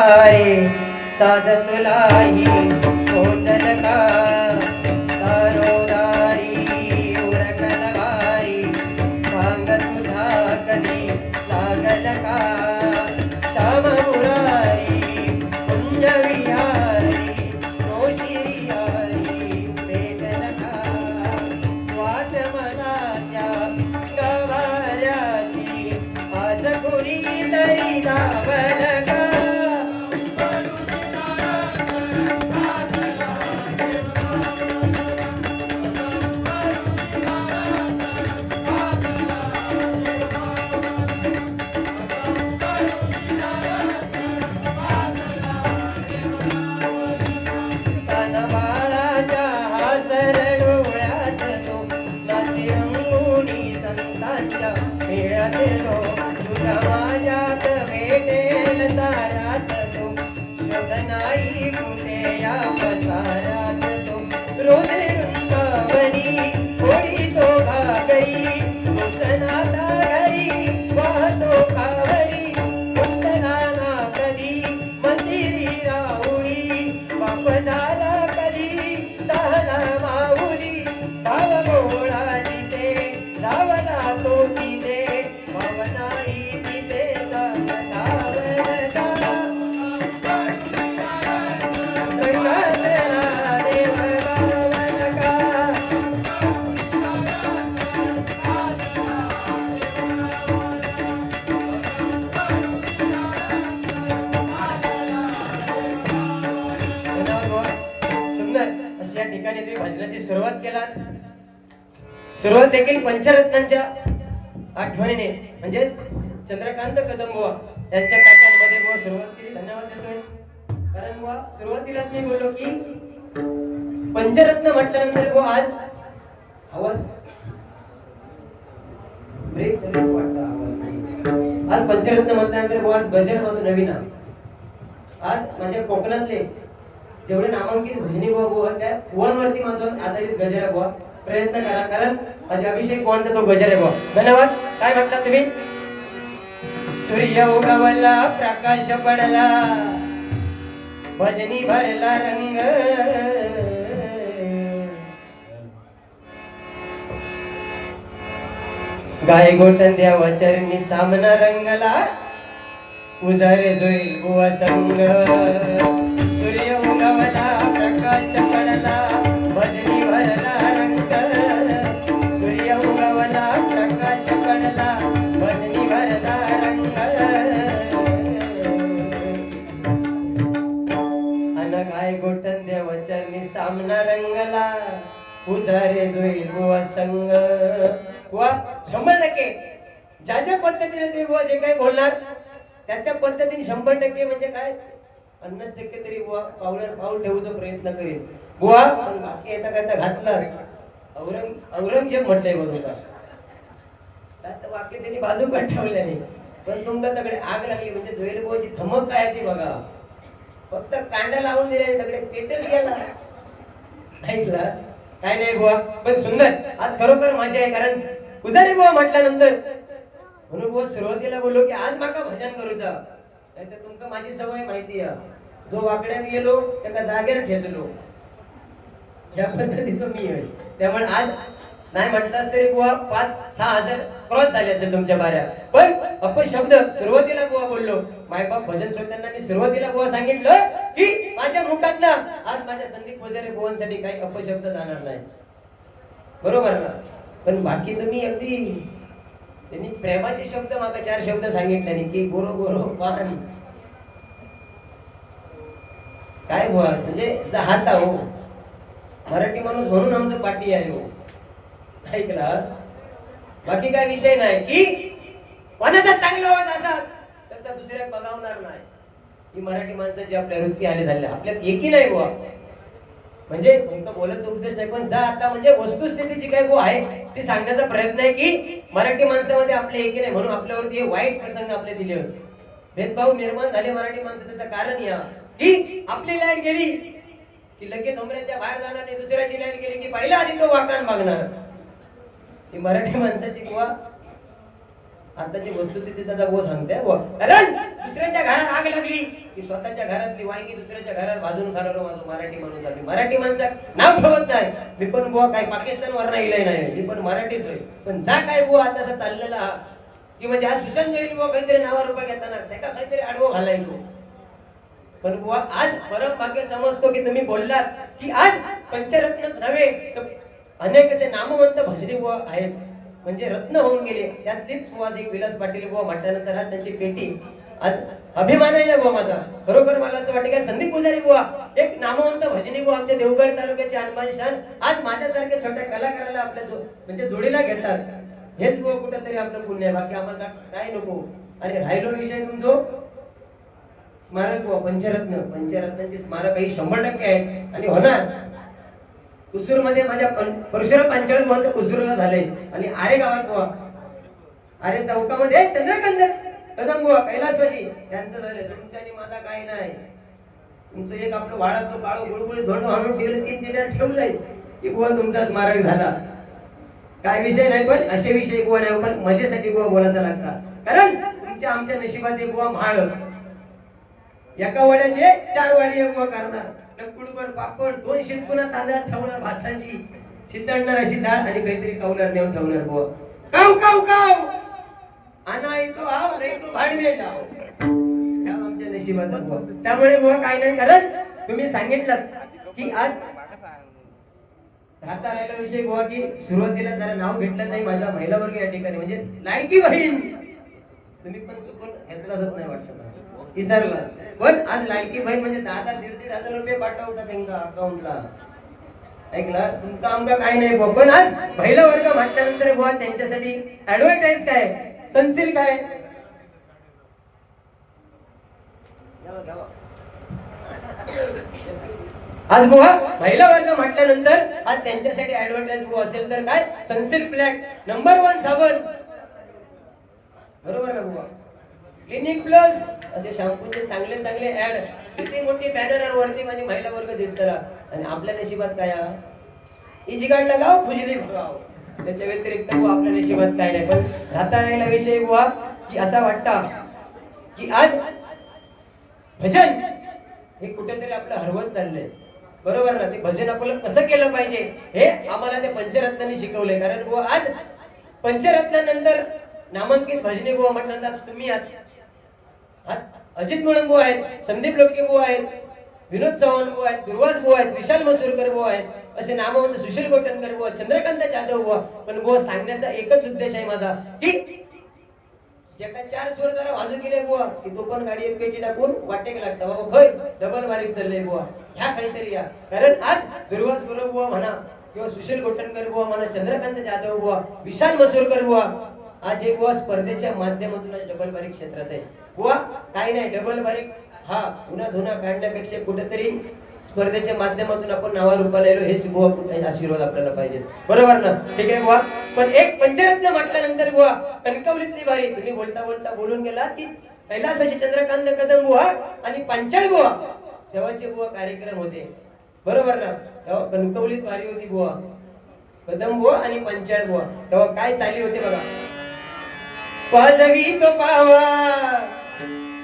रे साध तुलाही पोचल का संतांच्या मेळ्यात तो माझ्यात भेटेल सारात शोध नाही कुठे या पसारात सुरुवात केला. सुरुवात देखील पंचरत्नांच्या आठवणीने. म्हणजेच चंद्रकांत कदम बुवा यांच्या काकांमध्ये बुवा सुरुवात केली. धन्यवाद देतोय. कारण बुवा सुरुवातीलाच मी बोललो की पंचरत्न म्हटल्यानंतर बुवा आज आवाज ब्रेक वाटतं आवाज. आज पंचरत्न म्हटल्यानंतर बुवा आज गजर माझं नवीन आज माझ्या कोकणातले जेवढे नामांकित भजनी बुवा बुवा त्या बुवांवरती माझं आधारित गजर आहे बुवा प्रयत्न करा. कारण माझ्या अभिषेक बुवांचा तो गजर आहे बुवा. धन्यवाद. काय म्हणता तुम्ही? सूर्य उगवला प्रकाश पडला भजनी भरला रंग. गाय गोटन द्यावा चरणी सामना रंगला उजारे जोईल बुवा संग. सूर्य रे जोईल बुवा संग बुवा शंभर टक्के. ज्या ज्या पद्धतीने तुम्ही बुवा जे काही बोलणार त्या त्या पद्धतीने शंभर टक्के म्हणजे काय? पन्नास टक्के तरी बुवा पावलावर पाऊल ठेवूचा प्रयत्न करेल बुवा पण बाकी येता करता घातलास? औरंग औरंगजेब म्हटलंय बघा होता त्यात वाक्य त्यांनी बाजू पण ठेवल्या नाही. पण तुमच्या तकडे आग लागली म्हणजे जोईल बुवाची धमक काय ती बघा. फक्त कांडा लावून दिले तकडे पेटच गेला. ऐकला? काय नाही बुवा पण सुंदर. आज खरोखर मजा आहे कारण पुजारी बुवा म्हटल्यानंतर. म्हणून बुवा सुरुवातीला बोललो की आज माका भजन करूचा. नाहीतर तुमका माझी सवय माहिती आहे. जो वाकड्यात गेलो त्याला जागेर ठेचलो. या पद्धतीचं मी आहे. त्यामुळे आज नाही म्हटलास तरी बुवा पाच सहा हजार क्रॉस झाले असेल तुमच्या बाऱ्या पण अपशब्द सुरुवातीला बुवा बोललो. मायबाप भजन श्रोत्यांना मी सुरुवातीला बुवा सांगितलं की माझ्या मुखात आज माझ्या संदीप वगैरे बुवांसाठी काही अपशब्द जाणार नाही. बरोबर ना? पण बाकी तुम्ही अगदी त्यांनी प्रेमाचे शब्द माका चार शब्द सांगितले नाही की गोरो गोरो पान. काय बुवा? म्हणजे जाता हो मराठी माणूस म्हणून आमचं पाठी आहे हो. ऐकला? बाकी काय विषय नाही. की कोणाचा चांगला होत असा तर त्या दुसऱ्या बघावणार नाही. ही मराठी माणसाची आपल्या वृत्ती आले झाले आपल्यात एकी नाही बुवा. म्हणजे तुमचा बोलायचा उद्देश नाही पण जा आता म्हणजे वस्तुस्थितीची काय काही आहे ती सांगण्याचा प्रयत्न आहे की मराठी माणसामध्ये आपले एकी नाही म्हणून आपल्यावरती हे वाईट प्रसंग आपले दिले होते. भेदभाव निर्माण झाले मराठी माणसं त्याचं कारण या. की आपली लाइट गेली की लगेच उमऱ्याच्या बाहेर जाणार नाही दुसऱ्याची लाइट गेली की पहिला आधी तो वाकण बघणार. ही मराठी माणसाची किंवा आताची वस्तुस्थिती त्याचा गो सांगते कारण दुसऱ्याच्या घरात आग लागली. की स्वतःच्या घरातली वांगी दुसऱ्याच्या घरात भाजून खाणार माझं मराठी माणूस आहे. मराठी माणसात नाव ठेवत नाही. मी पण बुवा काय पाकिस्तान वर नाही. नाही मी पण मराठीच होय पण जा काय बुवा आता असा चाललेला हा. की म्हणजे आज सुशांत जाईल बुवा काहीतरी नावा रुपये घेताना त्याका काहीतरी आडवं घालायचो. पण बुवा आज परम भाग्य समजतो की तुम्ही बोललात की आज पंचरत्नच नव्हे तर अनेक असे नामवंत भजनी बुवा आहेत. म्हणजे रत्न होऊन गेले. त्यातलीच बुवा एक विलास पाटील बुवा म्हटल्यानंतर आज त्यांची पेटी आज अभिमान आहे ना बुवा माझा खरोखर मला असं वाटतं की संदीप पुजारी बुवा एक नामवंत भजनी बुवा आमच्या देवगड तालुक्याचे हनुमान शान आज माझ्यासारख्या छोट्या कलाकाराला आपल्या जो म्हणजे जोडीला घेतात. हेच बुवा कुठंतरी आपलं पुण्य आहे. बाकी आम्हाला काय नको. आणि राहिलो विषय तुमचो? स्मारक बुवा पंचरत्न. पंचरत्नांचे स्मारक ही शंभर टक्के आहेत. आणि होणार. कुसूरमध्ये माझ्या परशुराम पांचाळ बुवाचं कुसूरला झालंय. आणि आरे गावात बुवा आरे चौकामध्ये चंद्रकांत कदम बुवा कैलासवासी. त्यांचं झालं. तुमच्या आणि माझा काही नाही. तुमचं एक आपलं वाळा तो काळो गुळगुळी धोंड आणून ठेवलं तीन तिथे ठेवलंय. की बुवा तुमचा स्मारक झाला. काय विषय नाही पण असे विषय बुवा नाही पण मजेसाठी बुवा बोलायचा लागतात कारण तुमच्या आमच्या नशिबाचे बुवा म्हाळ. एका वड्याचे चार वाडी बुवा करणार. टक्कुडभर पापड दोन शेतकुना तांदळात ठेवणार भाताची. शितळणार अशी डाळ आणि काहीतरी कावणार नेऊन ठेवणार बुवा. काव काव काव आणा येतो आव रे तो भाडवे जाव आमच्या नशिबाचा बुवा. त्यामुळे बुवा काय नाही कारण तुम्ही सांगितलं की आज राहता राहिला विषय बुवा की सुरुवातीला जरा नाव घेतलं नाही माझा महिला वर्ग या ठिकाणी. म्हणजे लायकी बहीण! तुम्ही पण चुकून घेतलाच नाही वाटत मला. पण आज लाडकी बहीण म्हणजे दहा दहा दीड दीड हजार रुपये पाठवता त्यांच्या अकाउंटला ऐकला? तुमचा आमका काय नाही बुवा पण आज महिला वर्ग म्हटल्यानंतर बुवा त्यांच्यासाठी ऍडव्हर्टाईज काय? सनसिल काय? आज बुवा महिला वर्ग म्हटल्यानंतर आज त्यांच्यासाठी ऍडव्हर्टाईज बुवा असेल तर काय? सनसिल्क ब्लॅक नंबर वन साबण. बरोबर ना बुवा क्लिनिक प्लस असे शॅम्पूचे चांगले चांगले ऍड किती मोठी बॅनर वरती माझी महिला वर्ग दिसतला आणि आपल्या नशिबात काय हा? ही जिगाडला हो, खुजली गाव हो. त्याच्या व्यतिरिक्त बुवा आपल्या नशिबात काय नाही. पण राहता राहिला विषय बुवा की असा वाटता की आज भजन हे कुठेतरी आपलं हरवत चाललंय. बरोबर ना? ते भजन आपल्याला कसं केलं पाहिजे हे आम्हाला ते पंचरत्नांनी शिकवलंय. कारण बुवा आज पंचरत्नानंतर नामांकित भजनी बुवा म्हटल्यानंतर तुम्ही आहात. अजित मुळंबू आहेत संदीप लोके बुवा आहेत विनोद चव्हाण बुवा आहेत दुर्वास बुवा आहेत विशाल मसूरकर बुवा आहेत असे नामवंत सुशील गोटनकर बुवा चंद्रकांत जाधव बुवा पण बुवा सांगण्याचा एकच उद्देश आहे माझा की जे चार स्वर जरा वाजून गेले बुवा की तो पण गाडी एक पेटी टाकून वाटेक लागता. बाबा भय डबल बारीक चाललंय बुवा ह्या काहीतरी या. कारण आज दुर्वास गुरु बुवा म्हणा किंवा सुशील गोटनकर बुवा म्हणा चंद्रकांत जाधव बुवा विशाल मसूरकर बुवा आज एक व स्पर्धेच्या माध्यमातून आज डबल बारीक क्षेत्रात आहे. बुवा काही नाही डबल बारीक हा उन्हा धुना काढण्यापेक्षा कुठेतरी स्पर्धेच्या माध्यमातून आपण नावा रूपाला येलो हेच कुठे आशीर्वाद आपल्याला पाहिजे बरोबर ना? ठीक आहे बुवा. पण एक पंचरत्न म्हटल्यानंतर बुवा कणकवलीतली बारी तुम्ही बोलता बोलता बोलून गेला की कैलासाची चंद्रकांत कदम बुवा आणि पंचाळ बुवा तेव्हाचे बुवा कार्यक्रम होते. बरोबर ना? तेव्हा कणकवलीत बारी होती बुवा. कदम बुवा आणि पंचाळ बुवा. तेव्हा काय चाली होते बघा? वाजवी तो पावा.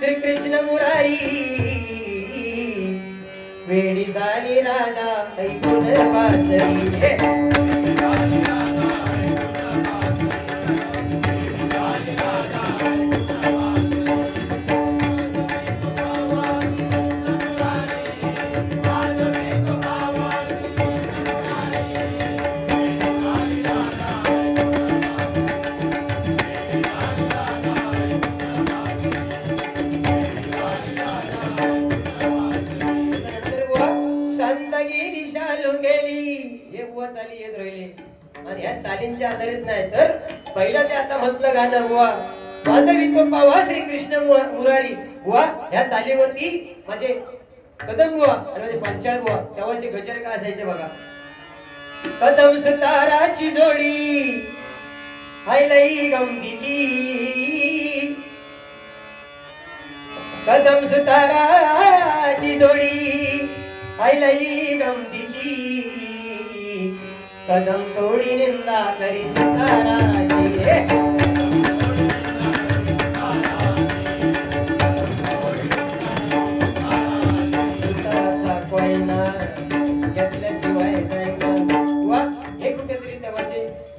श्रीकृष्ण मुरारी. वेडी झाली राधा ऐकून वासरी दिशा लोंगेली हे बुवा चाली येत राहिले. आणि ह्या चालींच्या आधारित नाही तर पहिलं ते आता म्हटलं गाणं बुवा. माझं वितो पावा श्री कृष्ण मुरारी. बुवा ह्या चालीवरती माझे कदम बुवा आणि माझे पंचाळ बुवा तेव्हाचे गजर काय असायचे बघा. कदम सुताराची जोडी हाय लई गमतीची. कदम सुताराची जोडी ऐलई गमतीची कदम तोडी निंदा करी सुताराची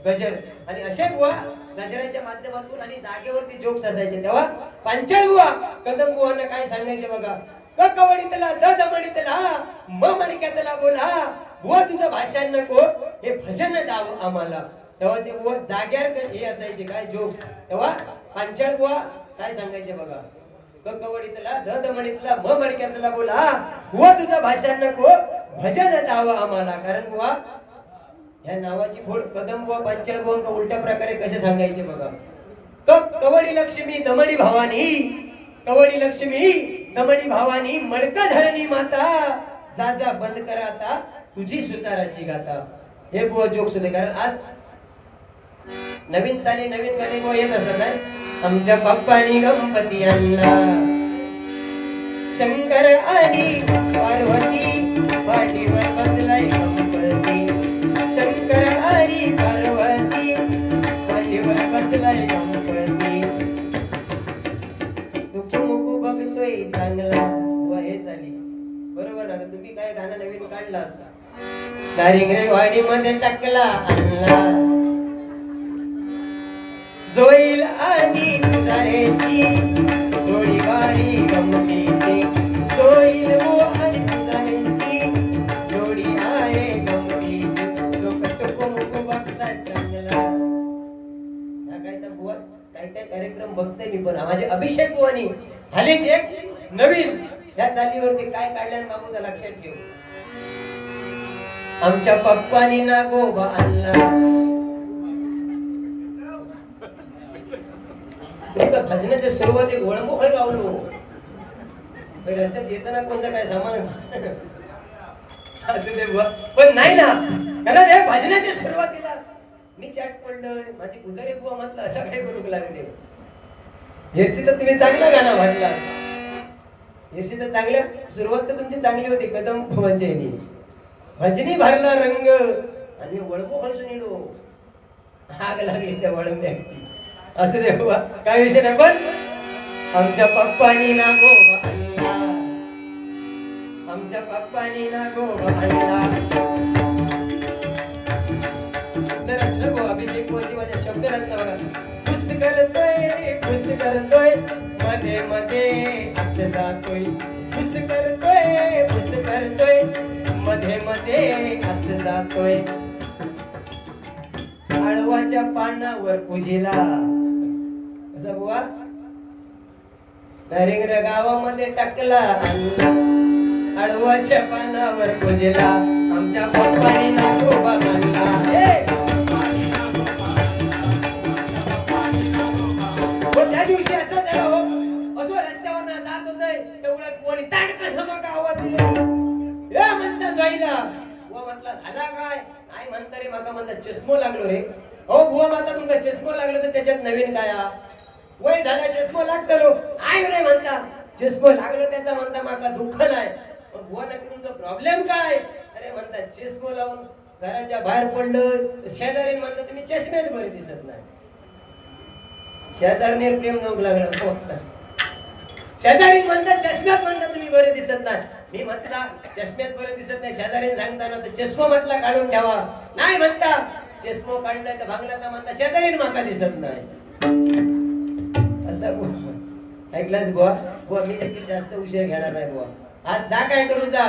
गजल आणि असे बुवा गजराच्या माध्यमातून आणि जागेवरती जोक्स असायचे. तेव्हा पांचळ बुवा कदम बुवांना काय सांगायचे बघा? कवडीतला द दमडीतला म मणक्यातला बोला बुवा तुझं भाषण नको. हे भजन दाव आम्हाला. तेव्हा जे बुवा जाग्यार हे असायचे काय जोक्स. तेव्हा पांचाळ बुवा काय सांगायचे बघा. क कवडीतला द दमडीतला म मणक्यातला बोला बुवा तुझं भाषण नको. भजन दाव आम्हाला. कारण बुवा या नावाची फोड कदम बुवा पंचल बुवा उलट्या प्रकारे कसे सांगायचे बघा. कवडी लक्ष्मी दमडी भवानी. कवडी लक्ष्मी तमणी भावानी मडक धरणी माता. जा जा बंद करा आता. तुझी सुताराची गाता हे बुवा जोक्स होते कारण आज नवीन चाली नवीन गाणी बुवा येत असतात ना. आमच्या पप्पानी गणपती आणला. शंकर आणि पार्वती पाठीवर बसलाय. दारिंगरे मध्ये टाकला आणला जोईल आणि तुझारेची जोडी वारी गमतीची. जोईल हो वो आणि तुझारेची जोडी आहे गमतीची. लोक टुकुमुकू बघतात चांगला. काय तर बुवा काय काय कार्यक्रम बघते मी पण. माझे अभिषेक बुवानी. हालीच एक नवीन. या चालीवरती काय काढल्यानं बाबूचा लक्षात ठेव. आमच्या पप्पानी ना गोबा आणला. तुमचं भजनाच्या सुरुवाती गोळमुख गावलो हो. रस्त्यात येताना कोणतं काय सामान? असू दे पण नाही ना. कारण हे भजनाच्या सुरुवातीला मी चॅट पडलं. माझी उजारी बुवा म्हटलं असं काय करू लागले? हेरची तर तुम्ही चांगलं गाणं म्हटला हेरची तर चांगल्या सुरुवात तर तुमची चांगली होती कदम म्हणजे भजनी भरला रंग. आणि वळबो हसून येलो आग लागली त्या वळंब्या असं दे बाबा काय विषय नाही पण आमच्या पप्पानी ना गो आमच्या पप्पानी ना गो आणला शब्द रचना गो अभिषेक मोची माझ्या शब्द रचना बघा. खुश करतोय खुश करतोय. मध्ये मध्ये जातोय. मध्ये मध्ये आत जातोय आळवाच्या पानावर पूजेला. कसं बुवा. नरेंद्र गावामध्ये टाकला आळवाच्या पानावर पूजेला. आमच्या पप्पानी नागोबा बांधला म्हणता बुवा म्हटला झाला काय? नाही म्हणता रे माका म्हणता चष्मो लागलो रे. हो बुवा म्हणता तुमका चष्मो लागलो तर त्याच्यात नवीन काय वय झाला चष्मो लागतलो आय रे म्हणता. चष्मो लागलो त्याचा म्हणता माका दुःख नाही बुवा नक्की तुमचा प्रॉब्लेम काय? अरे म्हणता चष्मो लावून घराच्या बाहेर पडलं शेजारी म्हणता तुम्ही चष्म्यात बरे दिसत नाही. शेजारीने प्रेम जाऊ लागला. हो, शेजारी म्हणता चष्म्यात म्हणता तुम्ही बरे दिसत नाही. मी म्हटला चष्म्यात बरं दिसत नाही शेजारी सांगताना तर चष्मा म्हटला काढून ठेवा नाही म्हणता चष्मो काढलाय तर भागला तर म्हणता शेजारीन माका दिसत नाही. असं बुवा. बुवा? बुवा मी देखील जास्त उशीर घेणार नाही बुवा. आज जा काय करू जा.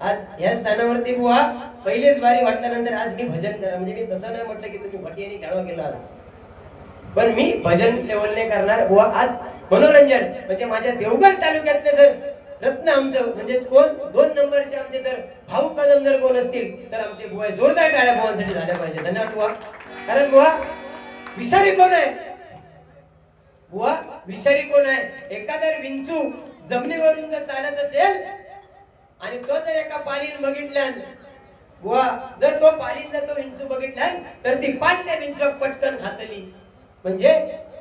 आज ह्या स्थानावरती बुवा पहिलेच बारी वाटल्यानंतर आज मी भजन करा. म्हणजे मी तसं नाही म्हटलं की तुम्ही भटियानी घ्यावा केला आज. पण मी भजन लेवलने करणार बुवा. आज मनोरंजन म्हणजे माझ्या देवगड तालुक्यातले जर रत्न आमचं म्हणजे कोण दोन नंबरचे आमचे जर भाऊ कदम जर कोण असतील तर आमचे बुवा जोरदार टाळ्या बुवांसाठी झाल्या पाहिजे. धन्यवाद बुवा. कारण बुवा विषारी कोण आहे? बुवा विषारी कोण आहे? एखादा विंचू जमिनीवरून जर चालत असेल आणि तो जर एका पालीन बघितल्यान बुवा जर तो पालीन जर तो विंचू बघितल्यान तर ती पाल त्या विंचू पटकन खातली म्हणजे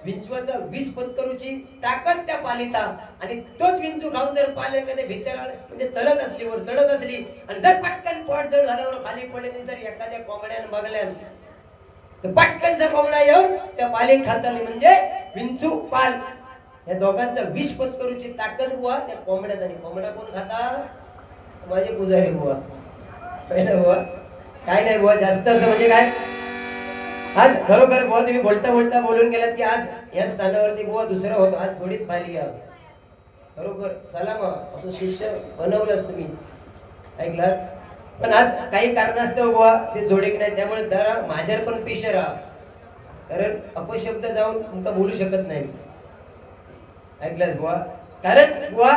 विंचवाचा विष पत्करूची ताकद त्या पालिता आणि तोच विंचू खाऊन जर पाल एखाद्या भितर म्हणजे चढत असली वर चढत असली आणि जर पटकन पोट जड झाल्यावर खाली पडली तर एखाद्या कोंबड्यानं बघल्यान. तर पटकनचा कोंबडा येऊन त्या पाले खाताली म्हणजे विंचू पाल या दोघांचा विष पत्करूची ताकद बुवा त्या कोंबड्यात आणि कोंबडा कोण खाता माझे पुजारी बुवा. पहिलं बुवा? काय नाही बुवा जास्त असं म्हणजे काय? आज खरोखर बुवा तुम्ही बोलता बोलता बोलून गेलात की आज या स्थानावरती बुवा दुसरं होतो. आज थोडीच भारी घ्या खरोखर सलाम असं शिष्य बनवलंच तुम्ही. ऐकलास पण आज काही कारणास्तव बुवा ते जोडीक नाही त्यामुळे जरा माझ्यावर पण पेशे राहा कारण अपशब्द जाऊन तुमका बोलू शकत नाही ऐकलास बुवा? कारण बुवा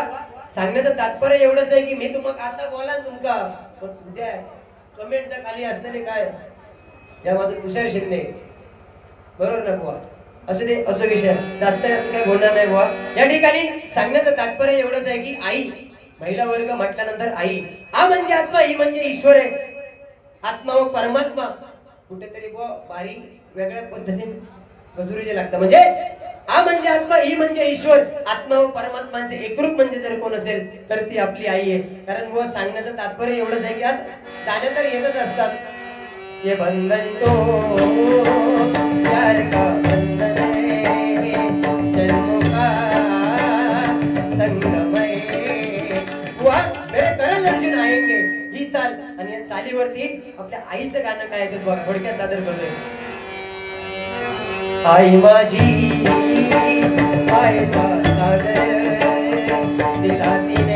सांगण्याचं तात्पर्य एवढंच आहे की मी तुम्हाला आता बोला ना तुमका. पण उद्या कमेंटच्या खाली असलेले काय? या माझं तुषार शिंदे. बरोबर ना बुवा? असं ते असं विषय जास्त काही बोलणार नाही बुवा. या ठिकाणी सांगण्याचं तात्पर्य एवढंच आहे की आई महिला वर्ग म्हटल्यानंतर आई हा म्हणजे आत्मा ही म्हणजे ईश्वर आहे. आत्मा व परमात्मा. कुठेतरी बुवा बारी वेगळ्या पद्धतीने बसुरीचे लागतं म्हणजे हा म्हणजे आत्मा ही म्हणजे ईश्वर. आत्मा व परमात्माचे एकरूप म्हणजे जर कोण असेल तर ती आपली आई आहे. कारण व सांगण्याचं तात्पर्य एवढंच आहे की आज गाण्या तर येतच असतात. ये बंधन तो प्यार का बंधन है। जन्मों का संगम है बुवा मेरे करण अर्जुन आएंगे ही चाल आणि या चालीवरती आपल्या आईचं गाणं काय आहे ते बघा थोडक्यात सादर करतोय. आई माझी मायेचा सागर दिला तिने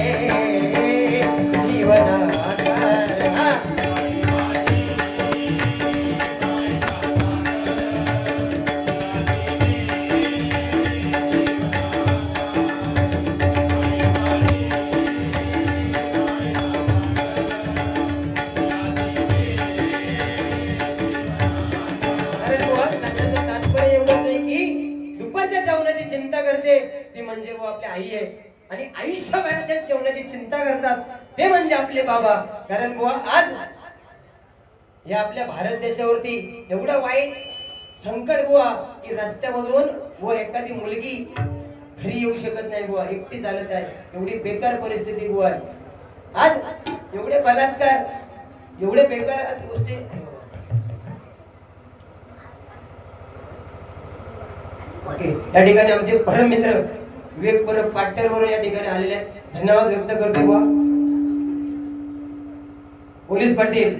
चिंता करते. ती म्हणजे वो आपली आई आहे. आणि आयुष्यभराच्या जेवणाची चिंता करतात. ते म्हणजे आपले बाबा. कारण बुवा आज या आपल्या भारत देशावरती एवढं वाईट संकट बुवा की रस्त्यामधून व एखादी मुलगी घरी येऊ शकत नाही बुवा. एकटी चालत आहे. एवढी बेकार परिस्थिती बुवा आज एवढे बलात्कार एवढे बेकार आज गोष्टी ओके या ठिकाणी आमचे परम मित्र विवेक परब पाटकर बरोबर या ठिकाणी आलेले आहेत. धन्यवाद व्यक्त करतो बुवा. पोलीस पाटील.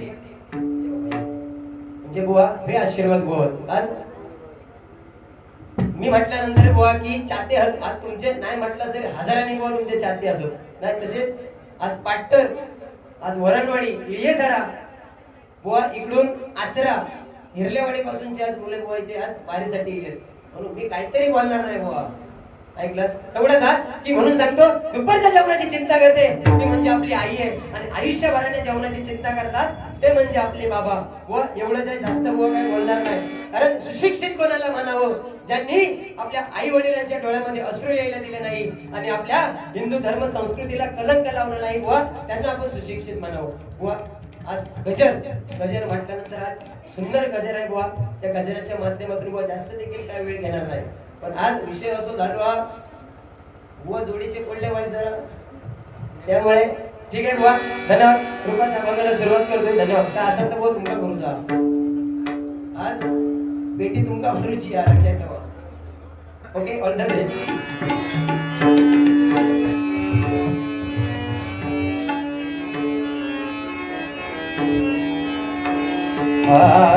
म्हणजे बुवा हे आशीर्वाद बुवा. आज मी म्हटल्यानंतर बुवा की चाते हात आज तुमचे नाही म्हटलं तरी हजारांनी बुवा तुमचे चाते असो नाही तसेच आज पाट्टर आज वरणवाडी इळियेसडा बुवा इकडून आचरा हिरलेवाडी पासूनचे आज मुले बुवा इथे आज वारीसाठी गेले म्हणून मी काहीतरी बोलणार नाही बुवा ऐकलंस? एवढंच हा? की म्हणून सांगतो दुपारच्या जेवणाची चिंता करते. ती म्हणजे आपली आई आहे. आणि आयुष्यभराच्या जेवणाची चिंता करतात. ते म्हणजे आपले बाबा. व एवढं आहे जास्त बोलणार नाही. कारण सुशिक्षित कोणाला म्हणावं? ज्यांनी आपल्या आई वडिलांच्या डोळ्यामध्ये अश्रू यायला दिले नाही आणि आपल्या हिंदू धर्म संस्कृतीला कलंक लावलं नाही व त्यांना आपण सुशिक्षित म्हणावं. व आज गजर गजर म्हटल्यानंतर आज सुंदर गजर आहे बुवा. त्या गजराच्या माध्यमातून बुवा जास्त देखील काय वेळ घेणार नाही. पण आज विषय असो झालो हा बुवा जोडीचे पडले वाईट जरा. त्यामुळे ठीक आहे बुवा. धन्यवाद. कृपाच्या भागाला सुरुवात करतोय. धन्यवाद. काय असेल तर बुवा तुमका करूचा आज बेटी तुमका भरूची आहे लक्षात ठेवा okay all the best Ah.